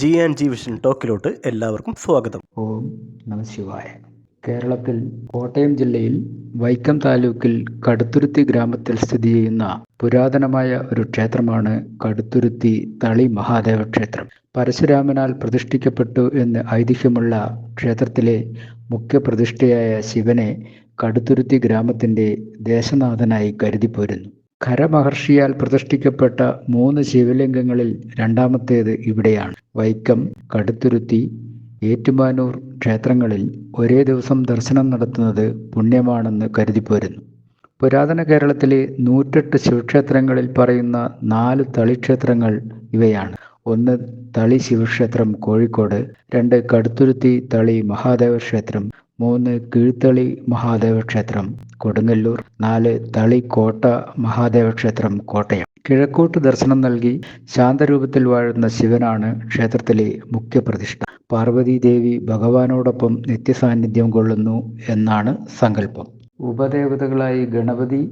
G and G vision ടോക്കിലോട്ട് എല്ലാവർക്കും സ്വാഗതം. ഓം നമ ശിവായ. കേരളത്തിൽ കോട്ടയം ജില്ലയിൽ വൈക്കം താലൂക്കിൽ കടുത്തുരുത്തി ഗ്രാമത്തിൽ സ്ഥിതി ചെയ്യുന്ന പുരാതനമായ ഒരു ക്ഷേത്രമാണ് കടുത്തുരുത്തി തളി മഹാദേവ ക്ഷേത്രം. പരശുരാമനാൽ പ്രതിഷ്ഠിക്കപ്പെട്ടു എന്ന് ഐതിഹ്യമുള്ള ക്ഷേത്രത്തിലെ മുഖ്യ പ്രതിഷ്ഠയായ ശിവനെ കടുത്തുരുത്തി ഗ്രാമത്തിന്റെ ദേശനാഥനായി കരുതിപ്പോരുന്നു. ഖരമഹർഷിയാൽ പ്രതിഷ്ഠിക്കപ്പെട്ട മൂന്ന് ശിവലിംഗങ്ങളിൽ രണ്ടാമത്തേത് ഇവിടെയാണ്. വൈക്കം കടുത്തുരുത്തി ഏറ്റുമാനൂർ ക്ഷേത്രങ്ങളിൽ ഒരേ ദിവസം ദർശനം നടത്തുന്നത് പുണ്യമാണെന്ന് കരുതിപ്പോരുന്നു. പുരാതന കേരളത്തിലെ നൂറ്റെട്ട് ശിവക്ഷേത്രങ്ങളിൽ പറയുന്ന നാല് തളിക്ഷേത്രങ്ങൾ ഇവയാണ്. ഒന്ന് തളി ശിവക്ഷേത്രം കോഴിക്കോട് രണ്ട് കടുത്തുരുത്തി തളി മഹാദേവ ക്ഷേത്രം മൂന്ന് കീഴ്ത്തളി മഹാദേവ ക്ഷേത്രം കൊടുങ്ങല്ലൂർ. നാല് തളിക്കോട്ട കോട്ട മഹാദേവ ക്ഷേത്രം കോട്ടയം. കിഴക്കോട്ട് ദർശനം നൽകി ശാന്തരൂപത്തിൽ വാഴുന്ന ശിവനാണ് ക്ഷേത്രത്തിലെ മുഖ്യ പ്രതിഷ്ഠ പാർവതീദേവി ഭഗവാനോടൊപ്പം നിത്യസാന്നിധ്യം കൊള്ളുന്നു എന്നാണ് സങ്കല്പം. ഉപദേവതകളായി ഗണപതി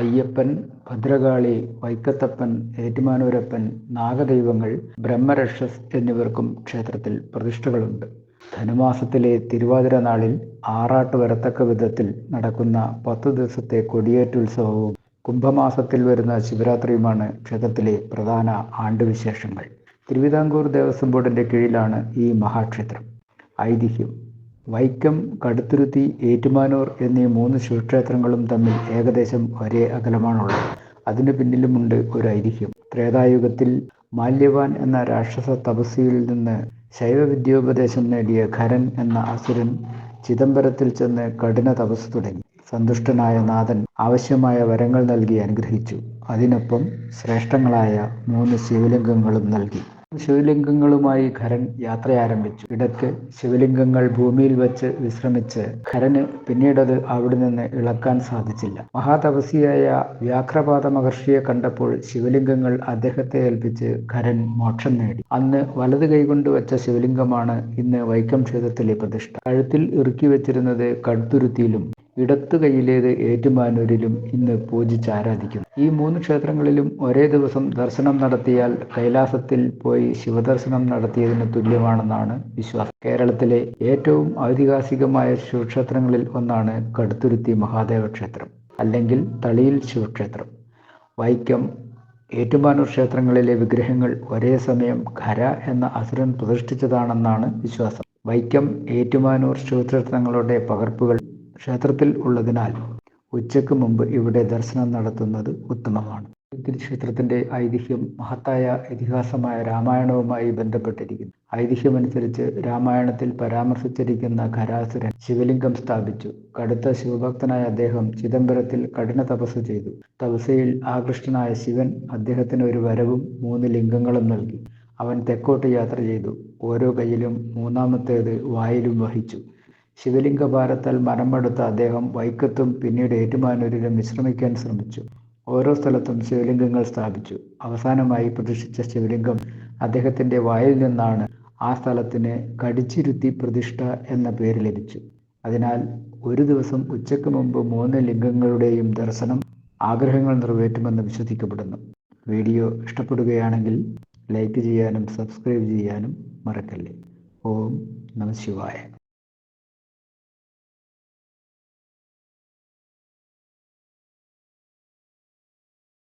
അയ്യപ്പൻ ഭദ്രകാളി വൈക്കത്തപ്പൻ ഏറ്റുമാനൂരപ്പൻ നാഗദൈവങ്ങൾ ബ്രഹ്മരക്ഷസ് എന്നിവർക്കും ക്ഷേത്രത്തിൽ പ്രതിഷ്ഠകളുണ്ട്. ധനുമാസത്തിലെ തിരുവാതിര നാളിൽ ആറാട്ട് വരത്തക്ക വിധത്തിൽ നടക്കുന്ന പത്തു ദിവസത്തെ കൊടിയേറ്റുത്സവവും കുംഭമാസത്തിൽ വരുന്ന ശിവരാത്രിയുമാണ് ക്ഷേത്രത്തിലെ പ്രധാന ആണ്ടുവിശേഷങ്ങൾ. തിരുവിതാംകൂർ ദേവസ്വം ബോർഡിന്റെ കീഴിലാണ് ഈ മഹാക്ഷേത്രം. ഐതിഹ്യം. വൈക്കം കടുത്തുരുത്തി ഏറ്റുമാനൂർ എന്നീ മൂന്ന് ശിവക്ഷേത്രങ്ങളും തമ്മിൽ ഏകദേശം ഒരേ അകലമാണുള്ളത്. അതിനു പിന്നിലുമുണ്ട് ഒരു ഐതിഹ്യം. ത്രേതായുഗത്തിൽ മാല്യവാൻ എന്ന രാക്ഷസ തപസ്വിയിൽ നിന്ന് ശൈവ വിദ്യോപദേശം നേടിയ ഖരൻ എന്ന അസുരൻ ചിദംബരത്തിൽ ചെന്ന് കഠിന തപസ് തുടങ്ങി. സന്തുഷ്ടനായ നാഥൻ ആവശ്യമായ വരങ്ങൾ നൽകി അനുഗ്രഹിച്ചു. അതിനൊപ്പം ശ്രേഷ്ഠങ്ങളായ മൂന്ന് ശിവലിംഗങ്ങളും നൽകി. ശിവലിംഗങ്ങളുമായി ഖരൻ യാത്ര ആരംഭിച്ചു. ഇടയ്ക്ക് ശിവലിംഗങ്ങൾ ഭൂമിയിൽ വെച്ച് വിശ്രമിച്ച് ഖരന് പിന്നീടത് അവിടെ നിന്ന് ഇളക്കാൻ സാധിച്ചില്ല. മഹാതപസിയായ വ്യാഘ്രപാത മഹർഷിയെ കണ്ടപ്പോൾ ശിവലിംഗങ്ങൾ അദ്ദേഹത്തെ ഏൽപ്പിച്ച് ഖരൻ മോക്ഷം നേടി. അന്ന് വലത് കൈകൊണ്ട് വെച്ച ശിവലിംഗമാണ് ഇന്ന് വൈക്കം ക്ഷേത്രത്തിലെ പ്രതിഷ്ഠ. കഴുത്തിൽ ഇറുക്കി വെച്ചിരുന്നത് കടുത്തുരുത്തിയിലും ഇടത്തു കൈയിലേത് ഏറ്റുമാനൂരിലും ഇന്ന് പൂജിച്ച് ആരാധിക്കുന്നു. ഈ മൂന്ന് ക്ഷേത്രങ്ങളിലും ഒരേ ദിവസം ദർശനം നടത്തിയാൽ കൈലാസത്തിൽ പോയി ശിവദർശനം നടത്തിയതിന് തുല്യമാണെന്നാണ് വിശ്വാസം. കേരളത്തിലെ ഏറ്റവും ഐതിഹാസികമായ ശിവക്ഷേത്രങ്ങളിൽ ഒന്നാണ് കടുത്തുരുത്തി മഹാദേവ ക്ഷേത്രം അല്ലെങ്കിൽ തളിയിൽ ശിവക്ഷേത്രം. വൈക്കം ഏറ്റുമാനൂർ ക്ഷേത്രങ്ങളിലെ വിഗ്രഹങ്ങൾ ഒരേ സമയം ഖര എന്ന അസുരൻ പ്രതിഷ്ഠിച്ചതാണെന്നാണ് വിശ്വാസം. വൈക്കം ഏറ്റുമാനൂർ ശിവക്ഷേത്രങ്ങളുടെ പകർപ്പുകൾ ക്ഷേത്രത്തിൽ ഉള്ളതിനാൽ ഉച്ചയ്ക്ക് മുമ്പ് ഇവിടെ ദർശനം നടത്തുന്നത് ഉത്തമമാണ്. ക്ഷേത്രത്തിന്റെ ഐതിഹ്യം മഹത്തായ ഇതിഹാസമായ രാമായണവുമായി ബന്ധപ്പെട്ടിരിക്കുന്നു. ഐതിഹ്യമനുസരിച്ച് രാമായണത്തിൽ പരാമർശിച്ചിരിക്കുന്ന ഖരാസുരൻ ശിവലിംഗം സ്ഥാപിച്ചു. കടുത്ത ശിവഭക്തനായ അദ്ദേഹം ചിദംബരത്തിൽ കഠിന തപസ് ചെയ്തു. തപസയിൽ ആകൃഷ്ടനായ ശിവൻ അദ്ദേഹത്തിന് ഒരു വരവും മൂന്ന് ലിംഗങ്ങളും നൽകി. അവൻ തെക്കോട്ട് യാത്ര ചെയ്തു. ഓരോ കയ്യിലും മൂന്നാമത്തേത് വായിലും വഹിച്ചു. ശിവലിംഗ ഭാരത്താൽ മരമെടുത്ത അദ്ദേഹം വൈക്കത്തും പിന്നീട് ഏറ്റുമാനൂരിലും വിശ്രമിക്കാൻ ശ്രമിച്ചു. ഓരോ സ്ഥലത്തും ശിവലിംഗങ്ങൾ സ്ഥാപിച്ചു. അവസാനമായി പ്രതിഷ്ഠിച്ച ശിവലിംഗം അദ്ദേഹത്തിന്റെ വായിൽ നിന്നാണ് ആ സ്ഥലത്തിന് കടിച്ചിരുത്തി പ്രതിഷ്ഠ എന്ന പേര് ലഭിച്ചു. അതിനാൽ ഒരു ദിവസം ഉച്ചയ്ക്ക് മുമ്പ് മൂന്ന് ലിംഗങ്ങളുടെയും ദർശനം ആഗ്രഹങ്ങൾ നിറവേറ്റുമെന്ന് വിശ്വസിക്കപ്പെടുന്നു. വീഡിയോ ഇഷ്ടപ്പെടുകയാണെങ്കിൽ ലൈക്ക് ചെയ്യാനും സബ്സ്ക്രൈബ് ചെയ്യാനും മറക്കല്ലേ. ഓം നമ ശിവായ.